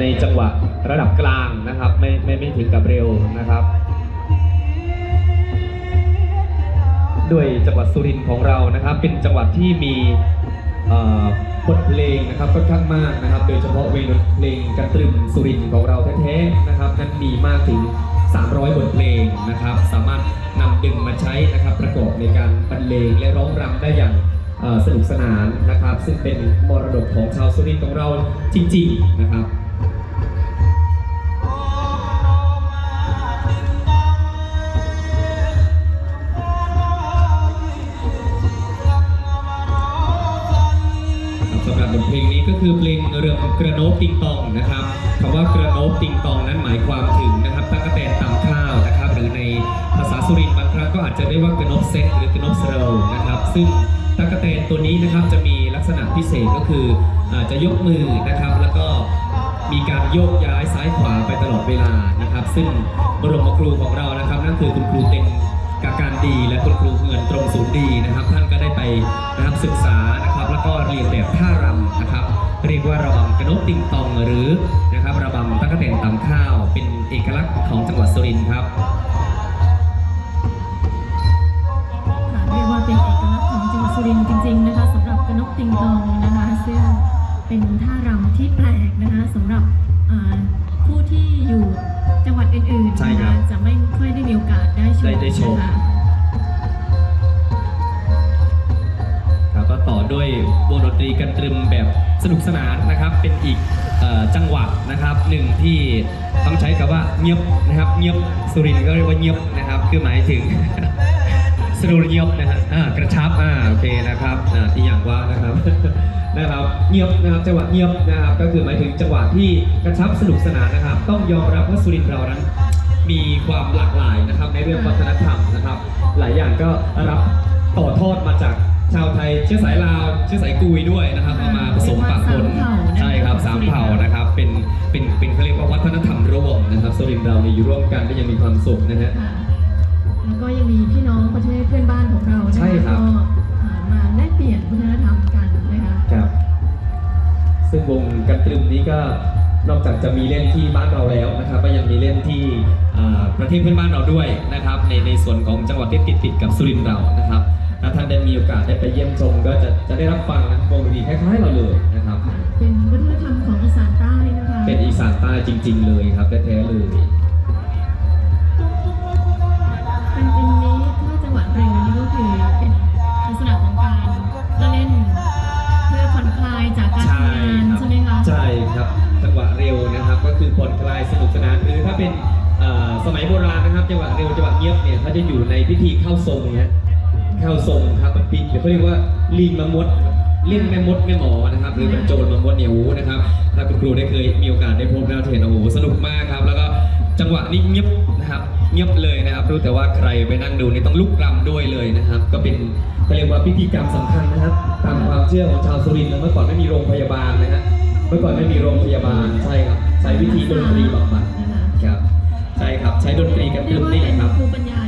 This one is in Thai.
ในจังหวะระดับกลางนะครับ ไม่ไม่ไม่ถึงกับเร็วนะครับ ด้วยจังหวัดสุรินทร์ของเรานะครับ เป็นจังหวัดที่มีบทเพลงนะครับค่อนข้างมากนะครับ โดยเฉพาะเวรเพลงกันตรึมสุรินทร์ของเราแท้ๆนะครับ นั้นมีมากถึง 300 บทเพลงนะครับ สามารถนำดึงมาใช้นะครับ ประกอบในการบรรเลงและร้องรำได้อย่างสนุกสนานนะครับ ซึ่งเป็นมรดกของชาวสุรินทร์ของเราจริง ๆ นะครับ บบทเพลงนี้ก็คือเพลงเรื่องกระโนบติงตองนะครับคำว่ากระโนบติงตองนั้นหมายความถึงนะครับตั๊กแตนตำข้าวนะครับ หรือในภาษาสุรินทร์บางครั้งก็อาจจะเรียกว่ากระโนบเซตหรือกระโนบเซโรนะครับ ซึ่งตั๊กแตนตัวนี้นะครับจะมีลักษณะพิเศษก็คืออาจะยกมือนะครับ แล้วก็มีการโยกย้ายซ้ายขวาไปตลอดเวลานะครับ ซึ่งบรมครูของเรานะครับนั่นคือคุณครูเต็ง กาการดีและคุณครูเงินตรงศูนย์ดีนะครับ ท่านก็ได้ไปนะครับศึกษานะครับ แล้วก็เรียนแบบท่ารำนะครับ เรียกว่าระบำกระนกติงตองหรือนะครับระบำตะกะแตนตำข้าว เป็นเอกลักษณ์ของจังหวัดสุรินทร์ครับค่เรียกว่าเป็นเอกลักษณ์ของจังหวัดสุรินทร์จริงๆนะคะสำหรับกระนกติงตองนะคะซึ่งเป็นท่ารำที่แปลกนะคะ ต่อด้วยวงดนตรีกันตรึมแบบสนุกสนานนะครับ เป็นอีกจังหวัดนะครับหนึ่งที่ต้องใช้คำว่าเงียบนะครับเงียบสุรินก็เรียกว่าเงียบนะครับ คือหมายถึงสรุเงียบนะฮะกระชับอ่าโอเคนะครับอ่าที่อย่างว่านะครับนะครับเงียบนะครับจังหวะเงียบนะครับก็คือหมายถึงจังหวะที่กระชับสนุกสนานนะครับ ต้องยอมรับว่าสุรินทร์เรานั้น มีความหลากหลายนะครับในเรื่องวัฒนธรรมนะครับ หลายอย่างก็รับต่อทอดมาจาก ชาวไทยเชื้อสายลาวเชื้อสายกุยด้วยนะครับเอามาผสมปะปนใช่ครับสามเผ่านะครับเป็นเป็นเป็นเขาเรียกว่าวัฒนธรรมร่วมนะครับสุรินทร์เราเนี่ยอยู่ร่วมกันได้อยังมีความสุขนะฮะ ค่ะแล้วก็ยังมีพี่น้องประเทศเพื่อนบ้านของเรานะะใช่ครับ ก็อ่ามาแลกเปลี่ยนวัฒนธรรมกันนะคะ ครับ ซึ่งวงกันตรึมนี้ก็นอกจากจะมีเล่นที่บ้านเราแล้วนะครับ ก็ยังมีเล่นที่อ่าประเทศเพื่อนบ้านเราด้วยนะครับ ในในส่วนของจังหวัดที่ติดติดๆกับสุรินทร์เรานะครับถ้าท่านได้มี โอกาสได้ไปเยี่ยมชมก็จะจะได้รับฟังนะวงดนตรีคล้ายๆเราเลยนะครับ เป็นวัฒนธรรมของอีสานใต้นะคะเป็นอีสานใต้จริง ๆ เลยครับแท้ๆเลยเป็นเป็นนี้ถ้าจังหวัดเร็วนี่ก็คือเป็นลักษณะของการเล่นเพื่อผ่อนคลายจากการทำงานใช่ไหมคะใช่ครับจังหวะเร็วนะครับ ก็คือผ่อนคลายสนุกสนานหรือถ้าเป็นเอ่อสมัยโบราณนะครับจังหวะเร็วจังหวะเงียบเนี่ยเขาจะอยู่ในพิธีเข้าทรงเนี่ย เข้าทรงครับมันปิดเดี๋ยวเขาเรียกว่าลิงมามดเล่นแม่มดแม่หมอนะครับหรือเป็นโจรมามดเนี่ยโอ้นะครับถ้าคุณครูได้เคยมีโอกาสได้พบแล้วเห็นโอ้โหสนุกมากครับ แล้วก็จังหวะนี้เงียบนะครับเงียบเลยนะครับ รู้แต่ว่าใครไปนั่งดูนี่ต้องลุกรำด้วยเลยนะครับ ก็เป็นเขาเรียกว่าพิธีกรรมสำคัญนะครับ ตามความเชื่อของชาวสุรินทร์เมื่อก่อนไม่มีโรงพยาบาลนะฮะเมื่อก่อนไม่มีโรงพยาบาลใช่ครับใช้วิธีดนตรีบำบัดครับใช่ครับใช้ดนตรีกันเรีตึยกมว่านี่เป็นครับภูปัญญา